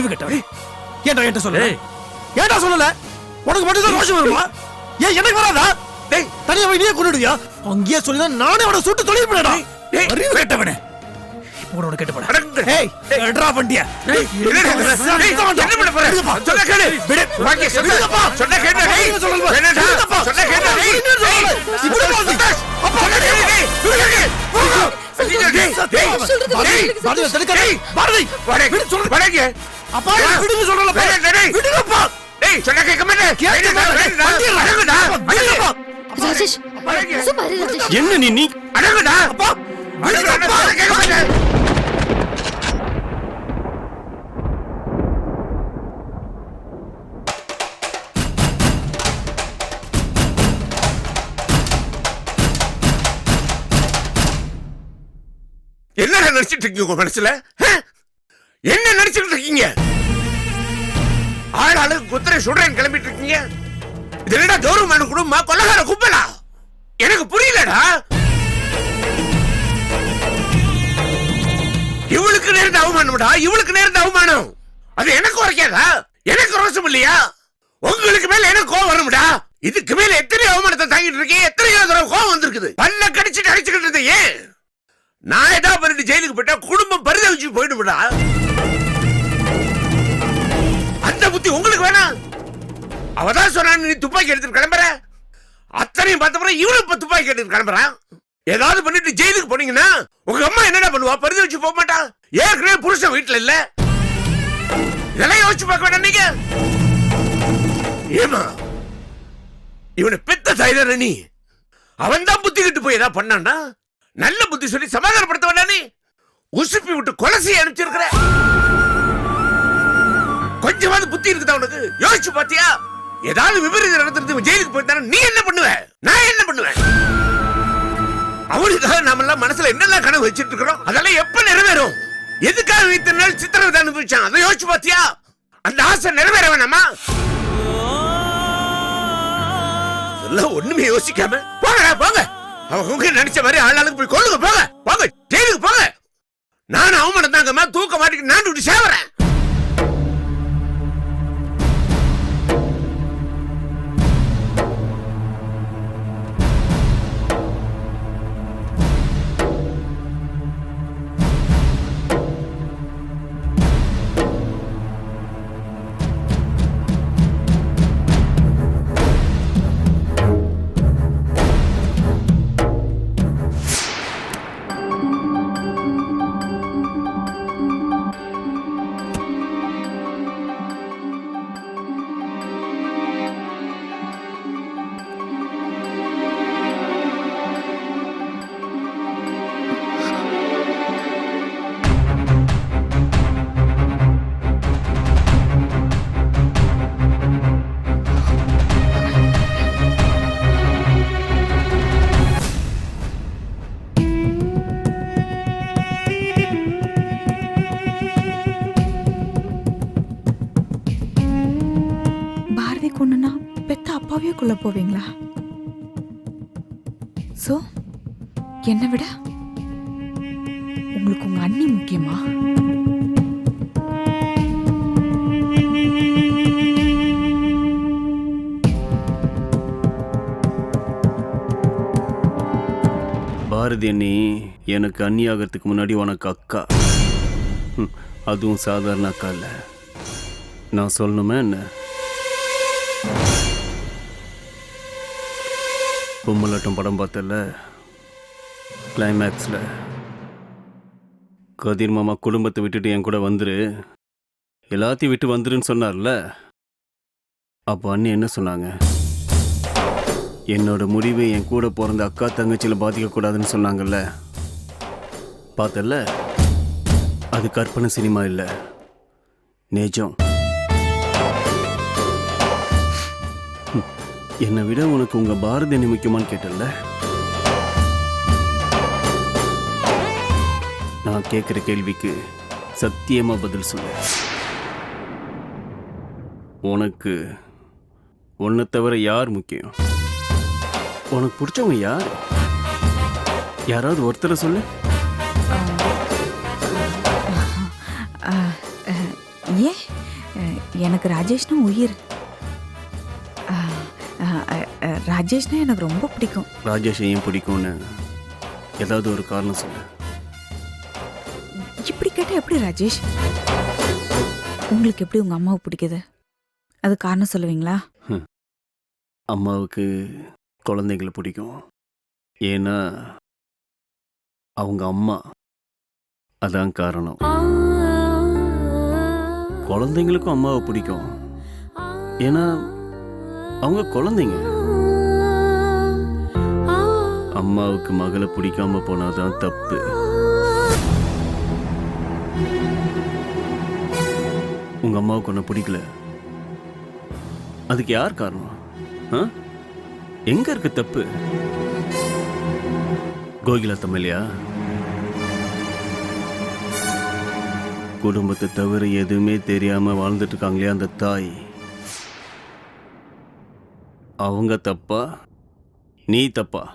அறிவு கட்டவனே. ஏன்டா என்கிட்ட சொல்லல? ஏய். ஏன்டா சொல்லல? உனக்கு மட்டும் தான் ரோஷம் வருமா? ஏன் எனக்கு வராதா? டேய் தனியா போய் நீயே கொண்டுடுவியா? அங்கேயே சொல்லி தான் நானே அவனை சுட்டு டேய். அறிவு கட்டவனே. இப்போ உனக்கு கெட்டு போட அடங்கு. ஏய் எட்ரா வண்டியா. டேய், என்னடா இது? டேய், என்ன பண்ண போற? சொன்னா கேளு. விடு. சொன்னா- விடுங்கப்பா. சொன்னா கேளுடா, டேய். சொல்லுங்க. என்னடா? சொன்னா கேளுடா, டேய். இப்படி வாங்க. சுபாஷ். அப்பா, கேளு, டேய். பாரதி, வாடா, விடு. அப்பா, விடுங்க டேய். விடுங்கப்பா. டேய், சொன்னா கேட்க மாட்டேன். ராஜேஷ் இரு, ராஜேஷ் என்ன நீ நீ அடங்குடா. அப்பா, விடுங்கப்பா. கேட்க மாட்டே. என்ன நினைச்சிட்டு இருக்கீங்க உங்க மனசுல? என்ன நினைச்சிட்டு இருக்கீங்க? ஆள் ஆளு குதிரை சுடுறேன் கிளம்பிட்டு இருக்கீங்க. இது என்னடா கௌரவமான குடும்பமா? கொள்ளகார கும்பலா? எனக்கு புரியலடா. இவளுக்கு நேர்ந்த அவமானம்டா இவளுக்கு நேர்ந்த அவமானம். அது எனக்கு உரைக்காதா எனக்கு ரோசம் இல்லையா? உங்களுக்கு மேல எனக்கு கோவம் வரும்டா. இதுக்கு மேல எத்தனை அவமானத்தை தாங்கிட்டு இருக்கேன் எத்தனையோ தடவை கோவம் வந்திருக்குது. பல்ல கடிச்சு அடிச்சுக்கிட்டு இருந்தேன் நான் ஏதாவது பண்ணிட்டு ஜெயிலுக்கு போயிட்டா குடும்பம் பரிதவிச்சு போயிடும்டா. அந்த புத்தி உங்களுக்கு வேணாம் அவதான் சொன்னா நீ துப்பாக்கி எடுத்துட்டு கிளம்புற? அத்தனையும் பார்த்தப்பறம் இவனும் இப்ப துப்பாக்கி எடுத்துட்டு கிளம்புறான். ஏதாவது பண்ணிட்டு ஜெயிலுக்கு போனீங்கன்னா உங்க அம்மா என்னடா பண்ணுவா? பரிதி வச்சு போக மாட்டா? ஏற்கனவே புருஷன் வீட்டுல இல்ல. இதெல்லாம் யோசிச்சு பார்க்க வேண்டாம் நீங்க. ஏமா இவனை பெத்த தைரியர் நீ. அவன் தான் புத்தி கிட்டு போய் ஏதாவது பண்ணான்டா நல்ல புத்தி சொல்லி சமாதானப்படுத்த வேண்டாம் நீ. உசுப்பி விட்டு கொலசி அனுப்பிச்சிருக்கிற. கொஞ்சமாவது புத்தி இருக்குதா உனக்கு? யோசிச்சு பாத்தியா? ஏதாவது விபரீதம் நடந்துருந்து ஜெயிலுக்கு போயிருந்தானா நீ என்ன பண்ணுவ? நான் என்ன பண்ணுவேன்? அவனுக்காக நாம எல்லாம் மனசுல என்னெல்லாம் கனவு வச்சிட்டு இருக்கிறோம்? அதெல்லாம் எப்ப நிறைவேறும்? எதுக்காக இத்தனை நாள் சித்திரவதை அனுபவிச்சான்? அதை யோசிச்சு பாத்தியா? அந்த ஆசை நிறைவேற வேணாமா? இதெல்லாம் ஒண்ணுமே யோசிக்காம போங்கடா போங்க. அவங்க உங்க நினைச்ச மாதிரி ஆளாளுக்கு போய் கொள்ளுங்க போங்க. போங்க ஜெயிலுக்கு போங்க. நானும் அவமானம் தாங்கம்மா தூக்க மாட்டேங்க நான் விட்டு சேவறேன். பாரதி கொண்டுனா பெத்த அப்பாவையே கொல்ல போவீங்களா? சோ என்னை விட உங்களுக்கு உங்க அண்ணி முக்கியமா? பாரதி அண்ணி எனக்கு அண்ணி ஆகிறதுக்கு முன்னாடி உனக்கு அக்கா. அதுவும் சாதாரண அக்கா இல்லை. நான் சொல்லணுமே என்ன? பொம்மலாட்டம் படம் பார்த்தல. கிளைமேக்ஸில் கதிர் மாமா குடும்பத்தை விட்டுட்டு என் கூட வந்துரு. எல்லாத்தையும் விட்டு வந்துருன்னு சொன்னார்ல. அப்போ அண்ணி என்ன சொன்னாங்க? என்னோட முடிவை என் கூட பிறந்த அக்கா தங்கச்சியில் பாதிக்கக்கூடாதுன்னு சொன்னாங்கல்ல. பார்த்தல்ல அது கற்பனை சினிமா இல்லை. நிஜம். என்னை விட உனக்கு உங்க பாரதி நிமிக்குமான்னு கேட்டல நான் கேட்குற கேள்விக்கு சத்தியமா பதில் சொல்லு. உனக்கு உன்னை தவிர யார் முக்கியம்? உனக்கு பிடிச்சவங்க யார்? யாராவது ஒருத்தரை சொல்லு. ஏன் எனக்கு ராஜேஷ்னா உயிர். ராஜேஷ்னா எனக்கு ரொம்ப பிடிக்கும். ராஜேஷை ஏன் பிடிக்கும்னு ஏதாவது ஒரு காரணம் சொல்லு. இப்படி கேட்டால் எப்படி ராஜேஷ்? உங்களுக்கு எப்படி உங்கள் அம்மாவை பிடிக்குது? அது காரணம் சொல்லுவீங்களா? அம்மாவுக்கு குழந்தைங்களை பிடிக்கும். ஏன்னா அவங்க அம்மா அதான் காரணம். குழந்தைங்களுக்கும் அம்மாவை பிடிக்கும். ஏன்னா அவங்க குழந்தைங்க. அம்மாவுக்கு மகளை பிடிக்காம போனாதான் தப்பு. உங்க அம்மாவுக்கு ஒன்று பிடிக்கல. அதுக்கு யார் காரணம்? ஆ? எங்க இருக்கு தப்பு? கோகிலா தமிழியா? குடும்பத்தை தவிர எதுவுமே தெரியாம வாழ்ந்துட்டு இருக்காங்களே அந்த தாய். அவங்க தப்பா? நீ தப்பா?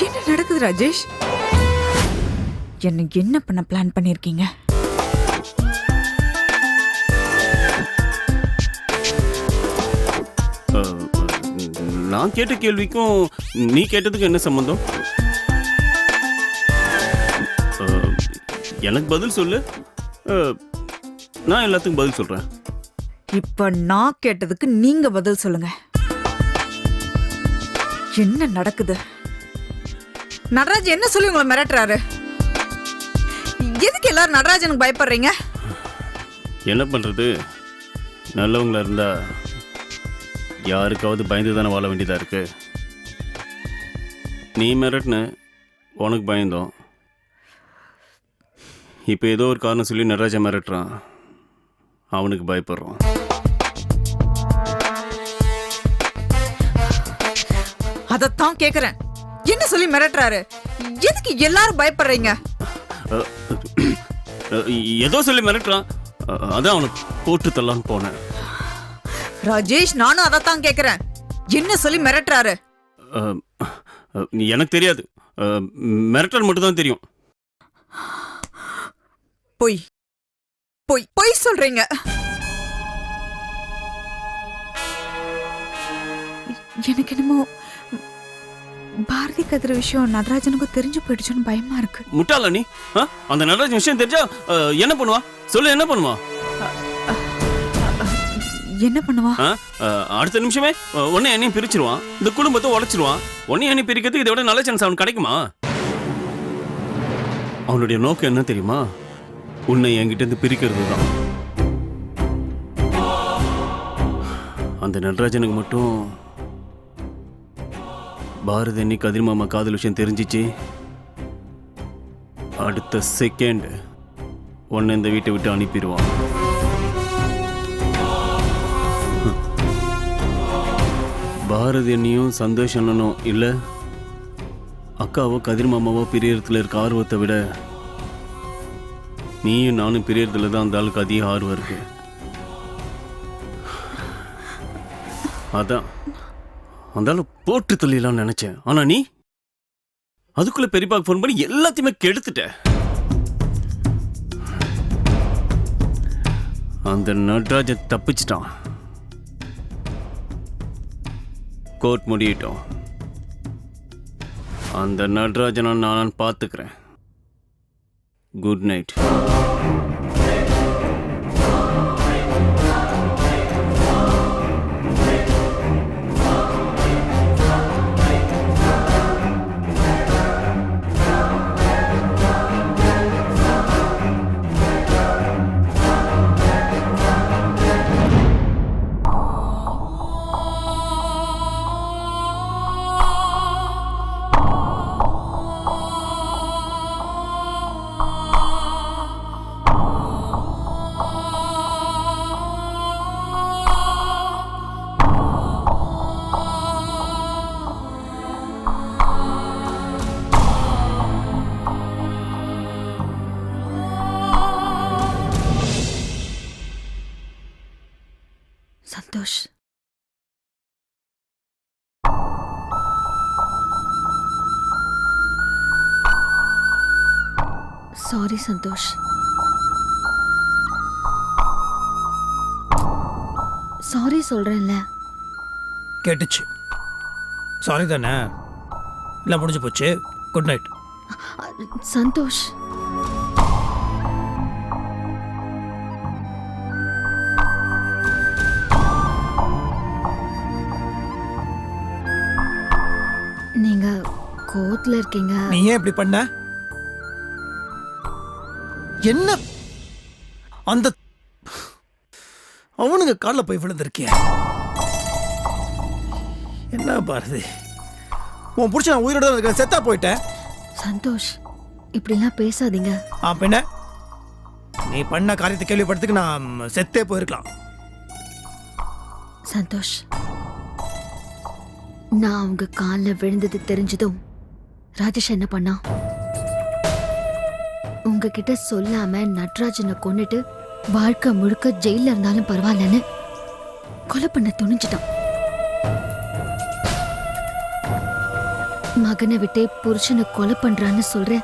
என்ன நடக்குது ராஜேஷ்? என்ன என்ன பண்ண பிளான் பண்ணியிருக்கீங்க நான் கேட்ட கேள்விக்கும் நீ கேட்டதுக்கு என்ன சம்பந்தம்? அஹ், எனக்கு பதில் சொல்லு. நான் எல்லாத்துக்கும் பதில் சொல்றேன். இப்ப நான் கேட்டதுக்கு நீங்க பதில் சொல்லுங்க. என்ன நடக்குது? நடராஜ் என்ன சொல்லி உங்களை மிரட்டுறாரு? எதுக்கு எல்லாரும் நடராஜனுக்கு பயப்படுறீங்க? என்ன பண்றது? நல்லவங்களா இருந்தா யாருக்காவது பயந்து தானே வாழ வேண்டியதா இருக்கு? நீ மிரட்டின உனக்கு பயந்தோம். இப்போ ஏதோ ஒரு காரணம் சொல்லி நடராஜா மிரட்டுறான். அவனுக்கு பயப்படுறோம். அதத்தான் கேக்குறேன். என்ன சொல்லி மிரட்டுறாரு? எதுக்கு எல்லாரும் பயப்படுறீங்க? ஏதோ சொல்லி மிரட்டுறான். அதான் அவனை போட்டு தள்ளலான்னு போனேன். ராஜேஷ் நானும் அதத்தான் கேக்குறேன். என்ன சொல்லி மிரட்டுறாரு? எனக்கு தெரியாது. மிரட்டல் மட்டும் தான் தெரியும். பொய். பொய் பொய் சொல்றீங்க. எனக்கு என்னமோ பாரதி கதிர விஷயம் நடராஜனுக்கு தெரிஞ்சு போயிடுச்சுன்னு பயமா இருக்கு. முட்டாளா நீ? அந்த நடராஜன் விஷயம் தெரிஞ்சா என்ன பண்ணுவா? சொல்லு என்ன பண்ணுவா? என்ன பண்ணுவா? அடுத்த நிமிஷமே உன்னை என்னையும் பிரிச்சிருவான். இந்த குடும்பத்தை உடைச்சிருவான். உன்னை என்னையும் பிரிக்கிறதுக்கு இதை விட நல்ல சான்ஸ் அவன் கிடைக்குமா? அவனுடைய நோக்கம் என்ன தெரியுமா? உன்னை என்கிட்ட இருந்து பிரிக்கிறது தான் அந்த நடராஜனுக்கு மட்டும் பாரதி அன்னைக்கு கதிர் மாமா காதல் விஷயம் தெரிஞ்சிச்சு. அடுத்த செகண்ட் உன்னை இந்த வீட்டை விட்டு அனுப்பிடுவான். பாரதி என்னையும் சந்தோஷ் அண்ணனும் இல்லை? அக்காவோ கதிர் மாமாவோ பிரியறதுல இருக்க ஆர்வத்தை விட நீயும் நானும் பிரியறதுல தான் அந்த ஆளுக்கு அதிக ஆர்வம் இருக்கு. அதான். அந்த போட்டு தள்ளிடலாம்னு நினைச்சேன். ஆனா நீ? அதுக்குள்ள பெரியப்பாக்கு ஃபோன் பண்ணி எல்லாத்தையுமே கெடுத்துட்ட. அந்த நடராஜன் தப்பிச்சிட்டான். கோர்ட் முடியட்டும். அந்த நடராஜனை நானும் பார்த்துக்கிறேன். Good night Santhosh sorry Santhosh sorry சொல்றேன்ல. கேட்டுச்சு. சாரி தானே? எல்லாம் முடிஞ்சு போச்சு. குட் நைட் சந்தோஷ் கோவத்துல இருக்கீங்க. நீ ஏன் இப்படி பண்ண? என்ன? அந்த அவனுங்க காலில் போய் விழுந்திருக்கிய. என்ன பாரதி? உன் புடிச்ச நான் உயிரோட தான் இருக்கேன் செத்தா போயிட்டேன் சந்தோஷ் இப்படிலாம் பேசாதீங்க. ஆ பின்ன? நீ பண்ண காரியத்தை கேள்விப்படுறதுக்கு நான் செத்தே போயிருக்கலாம். சந்தோஷ் நான் அவங்க காலில் விழுந்தது தெரிஞ்சதும் ராஜேஷ் என்ன பண்ணா? உங்ககிட்ட சொல்லாம நட்ராஜனை கொன்னுட்டு வாழ்க்கை முழுக்க ஜெயில இருந்தாலும் பரவாயில்லன்னு கொலை பண்ண துணிஞ்சிட்டான். மகனை விட்டே புருஷனை கொலை பண்றான்னு சொல்ற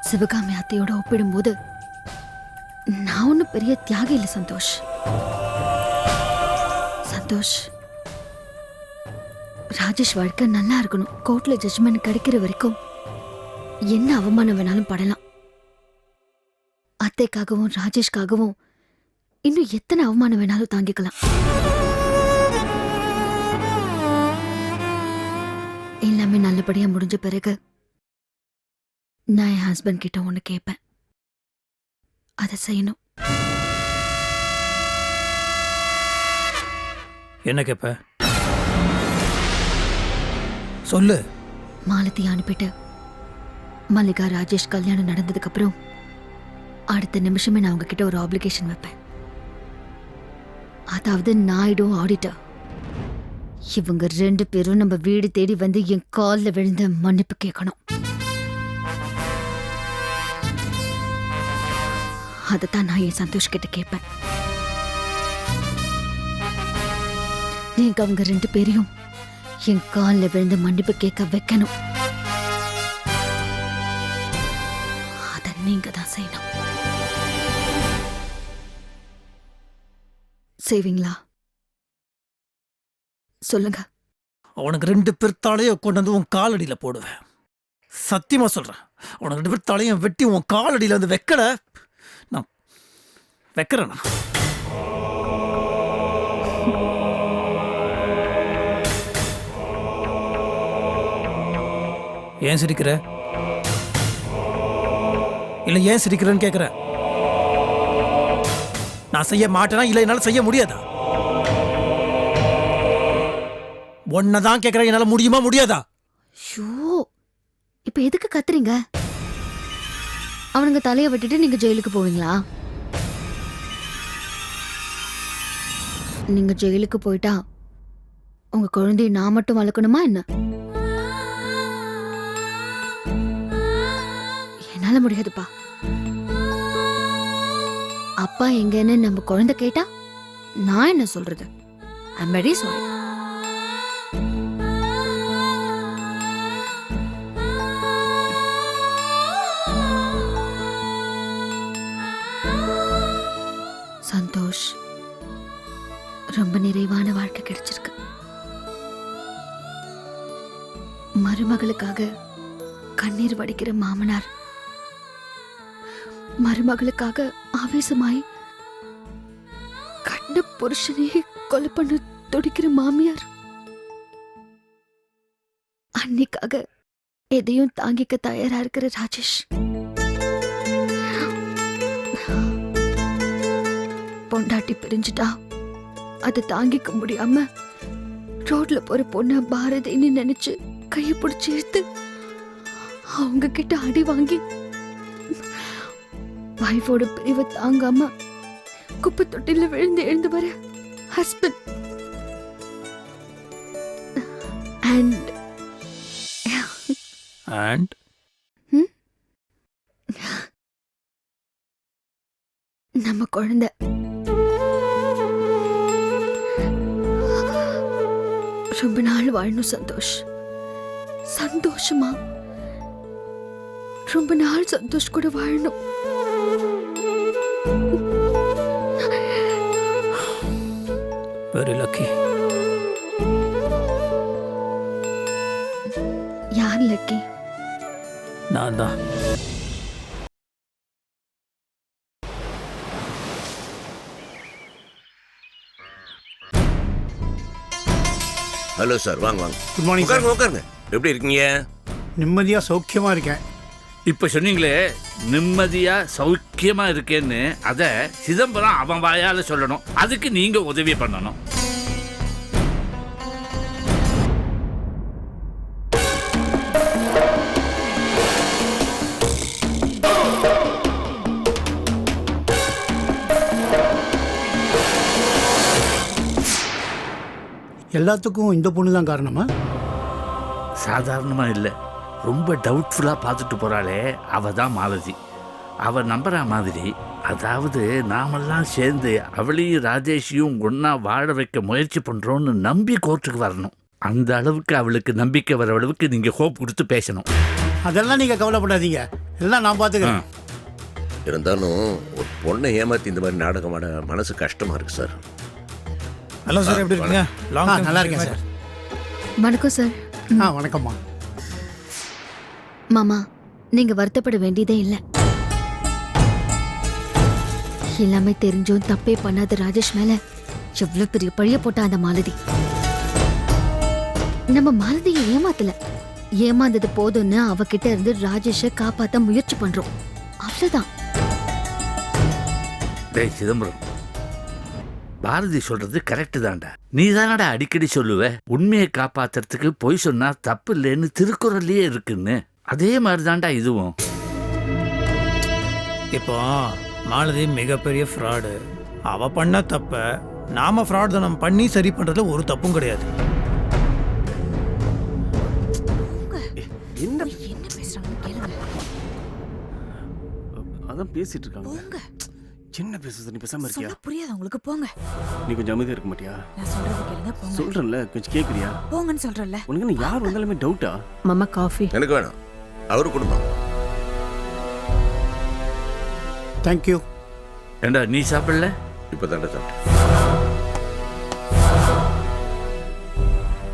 சிவகாமி அத்தையோட ஒப்பிடும்போது நான் ஒன்றும் பெரிய தியாகி இல்லை சந்தோஷ். சந்தோஷ். ராஜேஷ் வாழ்க்கை நல்லா இருக்கணும். கோர்ட்ல ஜட்ஜ்மெண்ட் கிடைக்கிற வரைக்கும் என்ன அவமானம் வேணாலும் படலாம். அத்தைக்காகவும் ராஜேஷ்காகவும் இன்னும் எத்தனை அவமானம் வேணாலும் தாங்கிக்கலாம். எல்லாமே நல்லபடியா முடிஞ்ச பிறகு நான் என் ஹஸ்பண்ட் கிட்ட ஒன்று கேட்பேன் அதை செய்யணும். என்ன கேட்பேன் சொல்லு. மாலத்தி அனுப்பிட்டு மல்லிகா ராஜேஷ் கல்யாணம் நடந்ததுக்கு அப்புறம் அடுத்த நிமிஷமே நான் உங்ககிட்ட ஒரு ஆப்ளிகேஷன் வைப்பேன். அதாவது நாயுடும் ஆடிட்டர் இவங்க ரெண்டு பேரும் நம்ம வீடு தேடி வந்து என் காலில் விழுந்த மன்னிப்பு கேட்கணும். அதைத்தான் நான் என் சந்தோஷ் கிட்ட கேட்பேன். நீங்க அவங்க ரெண்டு பேரையும் என் காலில் விழுந்து மன்னிப்பு கேட்க வைக்கணும். அதை நீங்க தான் செய்யணும். செய்வீங்களா? சொல்லுங்க. அவனுக்கு ரெண்டு பேர்த்தாலையும் கொண்டு வந்து உன் காலடியில போடுவேன். சத்தியமா சொல்றேன். உனக்கு ரெண்டு பேர் தலையும் வெட்டி உன் காலடியில வந்து வைக்கல. நான் வைக்கிறேண்ணா ஏன் சிரிக்கிற? இல்லை ஏன் சிரிக்கிறேன்னு கேட்குறேன் நான் செய்ய மாட்டேனா? இல்லை என்னால் செய்ய முடியாதா? தான் கேட்குறேன் என்னால் முடியுமா முடியாதா? ஷோ இப்போ எதுக்கு கத்துறீங்க? அவனுங்க தலையை வெட்டிட்டு நீங்க ஜெயிலுக்கு போவீங்களா? நீங்கள் ஜெயிலுக்கு போயிட்டா உங்க குழந்தைய நான் மட்டும் வளர்க்கணுமா என்ன? என்னால முடியாதுப்பா. அப்பா எங்கன்னு நம்ம குழந்தை கேட்டா நான் என்ன சொல்றது? ஐம் வெரி சாரி மகளுக்காக ஆவேசமாய் கண்ட புருஷனையே கொலை பண்ண துடிக்கிற மாமியார். அன்னைக்காக எதையும் தாங்கிக்க தயாரா இருக்கிற ராஜேஷ். பொண்டாட்டி பிரிஞ்சுட்டா. அதை தாங்கிக்க முடியாம ரோட்ல போற பொண்ண பாரதின்னு நினைச்சு கையை பிடிச்சி இழுத்து அவங்க கிட்ட அடி வாங்கி வைஃபோட பிரிவை தாங்காம குப்பை தொட்டில விழுந்து எழுந்து வர ஹஸ்பண்ட் அண்ட் அண்ட் நம்ம குழந்தை. ரொம்ப நாள் வாழணும் சந்தோஷ். சந்தோஷமா? ரொம்ப நாள் சந்தோஷ் கூட வாழணும். வெரி லக்கி யார் லக்கி? நான் தான். ஹலோ சார் வாங்க வாங்க. குட் மார்னிங் சார் உட்காருங்க உட்காருங்க. எப்படி இருக்கீங்க? நிம்மதியாக சௌக்கியமாக இருக்கேன். இப்ப சொன்னீங்களே நிம்மதியா சௌக்கியமா இருக்கேன்னு அத சிதம்பரம் அவன் வாயால சொல்லணும். அதுக்கு நீங்க உதவி பண்ணணும். எல்லாத்துக்கும் இந்த பொண்ணு தான் காரணமா? சாதாரணமா இல்ல. ரொம்ப டவுட்ஃபுல்லா பார்த்துட்டு போறாளே. அவ தான் மாலதி. அவ நம்புற மாதிரி அதாவது நாமெல்லாம் சேர்ந்து அவளையும் ராஜேஷையும் ஒன்னா வாழ வைக்க முயற்சி பண்றோம்னு நம்பி கோர்ட்டுக்கு வரணும். அந்த அளவுக்கு அவளுக்கு நம்பிக்கை வர அளவுக்கு நீங்க ஹோப் கொடுத்து பேசணும். அதெல்லாம் நீங்கள் கவலைப்படாதீங்க. எல்லாம் நான் பார்த்துக்கிறேன் இருந்தாலும் ஒரு பொண்ணை ஏமாத்தி இந்த மாதிரி நாடகம் ஆட மனசு கஷ்டமா இருக்கு சார். ஹலோ சார் எப்படி இருக்கீங்க? நல்லா இருக்கேன் சார். வணக்கம் சார். ஆ வணக்கம்மா. மாமா நீங்க வருத்தப்பட வேண்டியதே இல்ல. எல்லாமே தெரிஞ்சும் தப்பே பண்ணாத ராஜேஷ் மேல எவ்வளவு பெரிய பழிய போட்டா அந்த மாலதி. நம்ம மாலதியை ஏமாத்தல. ஏமாந்தது போதும்னு அவகிட்ட இருந்து ராஜேஷ காப்பாத்த முயற்சி பண்றோம். அவ்வளவுதான். டேய் சிதம்பரம். பாரதி சொல்றது கரெக்டு தான்டா. நீ தானடா அடிக்கடி சொல்லுவ? உண்மையை காப்பாத்துறதுக்கு பொய் சொன்னா தப்பு இல்லைன்னு திருக்குறள்லயே இருக்குன்னு. அதே மாதிரி தான்டா இதுவும். இப்போ மாலதி மிகப்பெரிய ஃப்ராடு அவ பண்ண தப்ப நாம ஃப்ராட் தானம் பண்ணி சரி பண்றதுல ஒரு தப்பும் கிடையாது. என்ன? என்ன கேளுங்க. அதான் பேசிட்டு இருக்காங்க. போங்க. என்ன பேசுறது? நீ பேசாம இருக்கியா? சொன்னா புரியாது உங்களுக்கு. போங்க. நீ கொஞ்சம் அமைதியா இருக்க மாட்டியா? நான் சொல்றது கேளுங்க. போங்க. சொல்றேன்ல. கொஞ்சம் கேக்குறியா? போங்கன்னு சொல்றேன்ல. உனக்கு என்ன யார் வந்தாலுமே டவுட்டா மாமா காஃபி எனக்கு வேணாம். அவரு குடும்பம். தேங்க்யூ ஏண்டா நீ சாப்பிடல? இப்போ தாண்டா சாப்பிட்டேன்.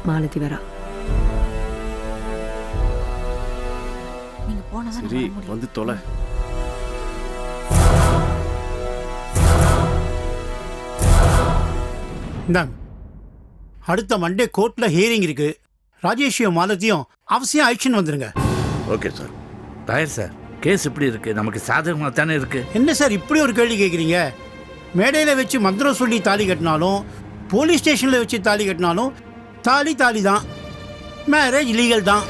மாலதி வரா. நீங்க போனா தான் சரி வந்து தொலை. இந்தாங்க. அடுத்த மண்டே கோர்ட்டில் ஹியரிங் இருக்கு. ராஜேஷியும் மாலத்தியும் அவசியம் ஆக்ஷன் வந்துருங்க. Okay sir. தாயர் சார் கேஸ் இப்படி இருக்கு நமக்கு சாதகமாக தானே இருக்கு? என்ன சார் இப்படி ஒரு கேள்வி கேட்குறீங்க மேடையில் வச்சு மந்திரம் சொல்லி தாலி கட்டினாலும் போலீஸ் ஸ்டேஷனில் வச்சு தாலி கட்டினாலும் தாலி தாலி தான். மேரேஜ் லீகல் தான்.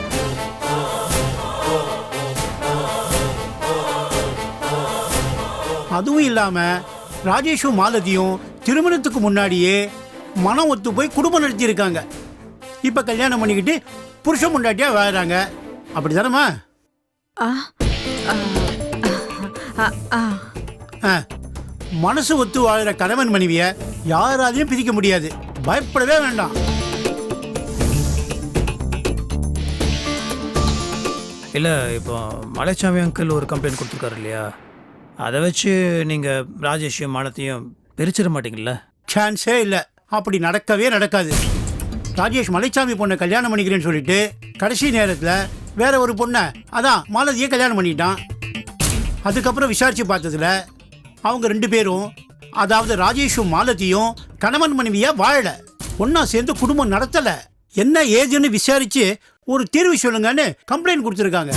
அதுவும் இல்லாமல் ராஜேஷும் மாலதியும் திருமணத்துக்கு முன்னாடியே மனம் ஒத்து போய் குடும்பம் நடத்தியிருக்காங்க. இப்போ கல்யாணம் பண்ணிக்கிட்டு புருஷன் முண்டாட்டியாக வாழறாங்க. அப்படி தானம்மா ஆ ஆ, ஆ, ஆ, ஆ. ஆ, மனசு ஒத்து வாழுற கணவன் மனைவிய யாராலையும் பிரிக்க முடியாது. பயப்படவே வேண்டாம். இல்லை இப்போ மலைச்சாமி அங்கிள் ஒரு கம்ப்ளைண்ட் கொடுத்துருக்காரு இல்லையா? அதை வச்சு நீங்கள் ராஜேஷையும் மாலத்தையும் பிரிச்சிட மாட்டீங்கல்ல? சான்ஸே இல்லை. அப்படி நடக்கவே நடக்காது. ராஜேஷ் மலைச்சாமி பொண்ணை கல்யாணம் பண்ணிக்கிறேன்னு சொல்லிட்டு கடைசி நேரத்தில் வேற ஒரு பொண்ணை அதான் மாலதியை கல்யாணம் பண்ணிட்டான். அதுக்கப்புறம் விசாரிச்சு பார்த்ததுல அவங்க ரெண்டு பேரும் அதாவது ராஜேஷும் மாலதியும் கணவன் மனைவியா வாழல. ஒன்றா சேர்ந்து குடும்பம் நடத்தல. என்ன ஏதுன்னு விசாரிச்சு ஒரு தீர்வு சொல்லுங்கன்னு கம்ப்ளைண்ட் கொடுத்துருக்காங்க.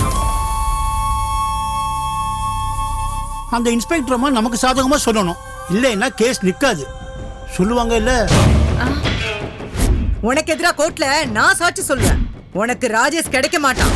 அந்த இன்ஸ்பெக்டர் அம்மா நமக்கு சாதகமா சொல்லணும். இல்லைன்னா கேஸ் நிற்காது சொல்லுவாங்க இல்லை? உனக்கு எதிராக கோர்ட்ல நான் சாட்சி சொல்லுவேன் உனக்கு ராஜேஷ் கிடைக்க மாட்டான்.